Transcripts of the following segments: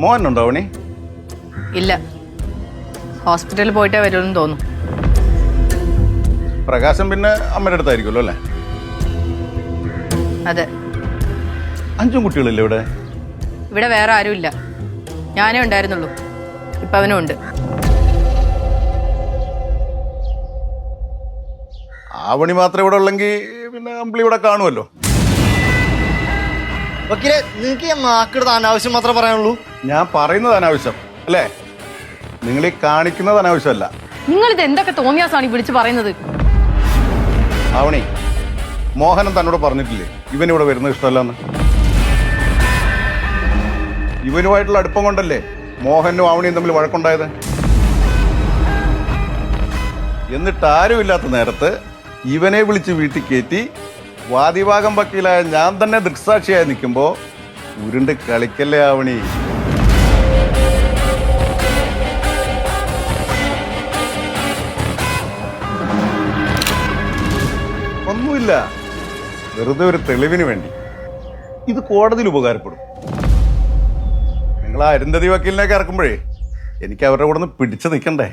മോഹനുണ്ടോ അവണി ഇല്ല. ഹോസ്പിറ്റലിൽ പോയിട്ടേ വരുമെന്ന് തോന്നുന്നു. പ്രകാശം പിന്നെ അമ്മയുടെ അടുത്തായിരിക്കുമല്ലോ അല്ലേ? അതെ. അഞ്ചും കുട്ടികളില്ലേ ഇവിടെ? ഇവിടെ വേറെ ആരുമില്ല. ഞാനേ ഉണ്ടായിരുന്നുള്ളൂ. ഇപ്പം അവനും ഉണ്ട്. ആവണി മാത്രം ഇവിടെ ഉള്ളെങ്കിൽ പിന്നെ അമ്പിളി ഇവിടെ കാണുമല്ലോ. വക്കീലെ നിങ്ങൾക്ക് ഞാൻ നാക്കിടുന്ന അനാവശ്യം മാത്രമേ പറയാനുള്ളൂ. ഞാൻ പറയുന്നത് അനാവശ്യം അല്ലേ? നിങ്ങൾ ഈ കാണിക്കുന്നത് അനാവശ്യമല്ല. നിങ്ങൾ ഇത് എന്തൊക്കെ തോന്നിയാസാണ് ഈ വിളിച്ചു പറയുന്നത്? ആവണി മോഹനൻ തന്നോട് പറഞ്ഞിട്ടില്ലേ ഇവൻ ഇവിടെ വരുന്നത് ഇഷ്ടമല്ലെന്ന്? ഇവനുമായിട്ടുള്ള അടുപ്പം കൊണ്ടല്ലേ മോഹനും ആവണിയും തമ്മിൽ വഴക്കുണ്ടായത്? എന്നിട്ട് ആരുമില്ലാത്ത നേരത്ത് ഇവനെ വിളിച്ച് വീട്ടിൽ കയറ്റി വാദിഭാഗം വക്കീലായ ഞാൻ തന്നെ ദൃക്സാക്ഷിയായി നിൽക്കുമ്പോൾ ഉരുണ്ട് കളിക്കല്ലേ ആവണി? ഒന്നുമില്ല. വെറുതെ ഒരു തെളിവിന് വേണ്ടി. ഇത് കോടതിയിൽ ഉപകാരപ്പെടും. നിങ്ങൾ ആ അരുന്ധതി വക്കീലിനേക്ക് ഇറക്കുമ്പോഴേ എനിക്ക് അവരുടെ കൂടെ നിന്ന് പിടിച്ചു നിൽക്കണ്ടേ?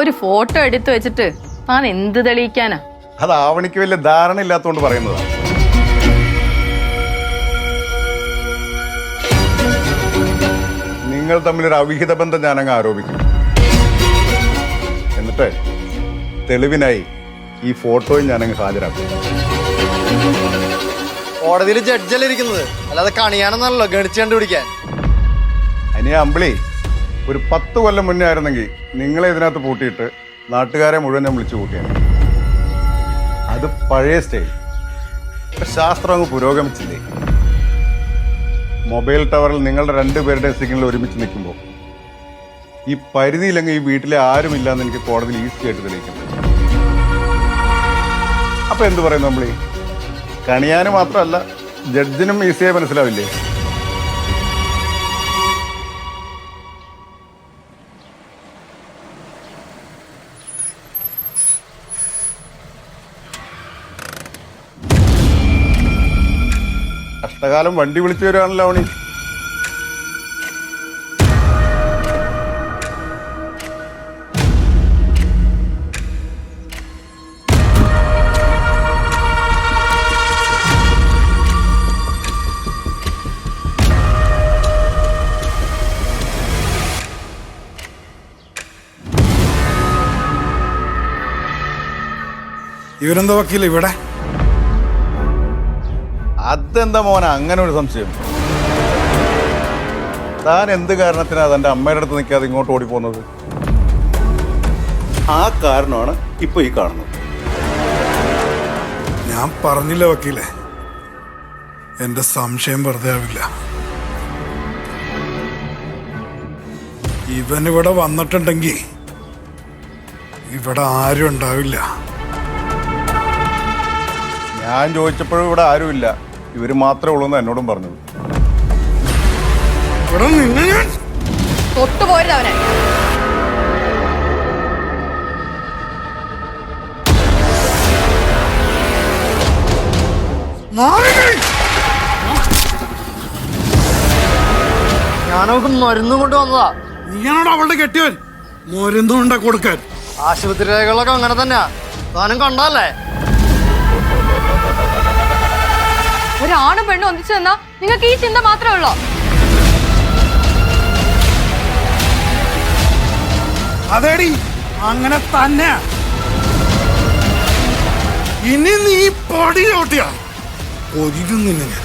ഒരു ഫോട്ടോ എടുത്തു വെച്ചിട്ട് താൻ എന്ത് തെളിയിക്കാനാ? അത് ആവണിക്ക് വലിയ ധാരണ ഇല്ലാത്തതുകൊണ്ട് പറയുന്നതാണ് നിങ്ങൾ തമ്മിലൊരു അവിഹിത ബന്ധം ഞാനങ്ങ് ആരോപിക്കും. എന്നിട്ട് തെളിവിനായി ഈ ഫോട്ടോയും ഞാനങ്ങ് ഹാജരാക്കും. കോടതിയിൽ ജഡ്ജല്ലേ ഇരിക്കുന്നത് അല്ലാതെ കണിയാണെന്നല്ലോ ഗണിച്ച് കണ്ടുപിടിക്കാൻ. അനിയ അമ്പിളി ഒരു പത്ത് കൊല്ലം മുന്നേ ആയിരുന്നെങ്കിൽ നിങ്ങളെ ഇതിനകത്ത് പൂട്ടിയിട്ട് നാട്ടുകാരെ മുഴുവൻ ഞാൻ വിളിച്ചു കൂട്ടിയാണ്. അത് പഴയ സ്റ്റൈൽ. ശാസ്ത്രം അങ്ങ് പുരോഗമിച്ചില്ലേ? മൊബൈൽ ടവറിൽ നിങ്ങളുടെ രണ്ടുപേരുടെയും സിഗ്നൽ ഒരുമിച്ച് നിൽക്കുമ്പോൾ ഈ പരിധിയില്ലെങ്കിൽ ഈ വീട്ടിലെ ആരുമില്ല എന്ന് എനിക്ക് കോടതിയിൽ ഈസി ആയിട്ട് തെളിയിക്കാൻ പറ്റും അപ്പൊ എന്ത് പറയുന്നു നമ്മൾ കണിയാന് മാത്രമല്ല ജഡ്ജിനും ഈസിയായി മനസ്സിലാവില്ലേ? കഷ്ടകാലം വണ്ടി വിളിച്ചു വരുവാണല്ലോ അവണി ഇവരെന്താ വക്കീൽ ഇവിടെ? അതെന്താ മോന? അങ്ങനെ ഒരു സംശയം. താൻ എന്ത് കാരണത്തിനാ തന്റെ അമ്മയുടെ അടുത്ത് നിൽക്കാതെ ഇങ്ങോട്ട് ഓടിപ്പോകുന്നത് ആ കാരണമാണ് ഇപ്പൊ ഈ കാണുന്നത്. ഞാൻ പറഞ്ഞില്ല വക്കീലെ. എന്റെ സംശയം വെറുതെ ആവില്ല. ഇവൻ ഇവിടെ വന്നിട്ടുണ്ടെങ്കിൽ ഇവിടെ ആരും ഉണ്ടാവില്ല. ഞാൻ ചോദിച്ചപ്പോഴും ഇവിടെ ആരുമില്ല. ഇവർ മാത്രമേ ഉള്ളൂ എന്ന് എന്നോടും പറഞ്ഞത്. ഞാൻ തൊട്ടുപോരുത് അവനെ. മരുന്ന് കൊണ്ട് വന്നതാ. നീയാണോ അവളുടെ കെട്ടിയവൻ? മരുന്നുണ്ട കൊടുക്കാൻ. ആശുപത്രി രേഖകളൊക്കെ അങ്ങനെ തന്നെയാ. താനും കണ്ടല്ലേ ഒരാണും പെണ്ണും ഒന്നിച്ചു തന്നാ നിങ്ങൾക്ക് ഈ ചിന്ത മാത്രമേ ഉള്ളൂ? അതേടി അങ്ങനെ തന്നെ. ഇനി നീ പൊടി ചോട്ടിയാ ഒരിക്കും നിന്നെ ഞാൻ.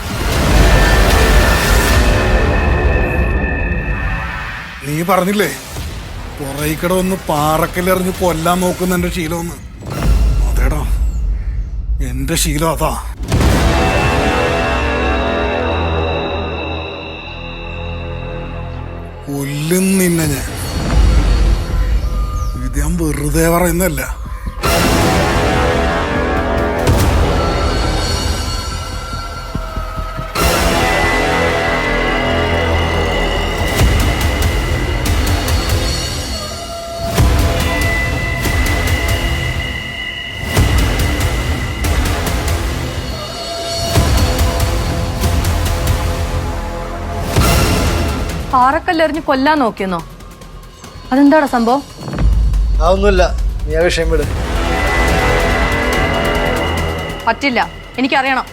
നീ പറഞ്ഞില്ലേ പുറയിക്കട ഒന്ന് പാറക്കല്ലെറിഞ്ഞ് കൊല്ലാൻ നോക്കുന്ന എന്റെ ശീലമൊന്ന് അതേടാ എന്റെ ശീലം അതാ. കൊല്ലും നിന്നെ ഞാൻ. ഇത് ഞാൻ വെറുതെ പറയുന്നല്ല പാറക്കല്ലെറിഞ്ഞ് കൊല്ലാൻ നോക്കിയെന്നോ? അതെന്താടാ സംഭവം? അതൊന്നുമില്ല. നീ ആ വിഷയം വിട്. പറ്റില്ല. എനിക്കറിയണം.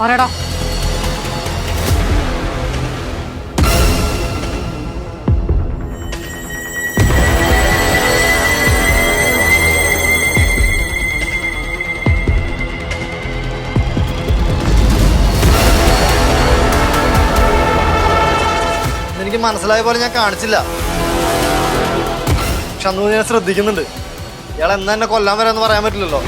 പറയടാ മനസ്സിലായ പോലെ ഞാൻ കാണിച്ചില്ല. പക്ഷെ അന്ന് ഞാൻ ശ്രദ്ധിക്കുന്നുണ്ട്. ഇയാൾ എന്നാ കൊല്ലാൻ വരാന്ന് പറയാൻ പറ്റില്ലല്ലോ.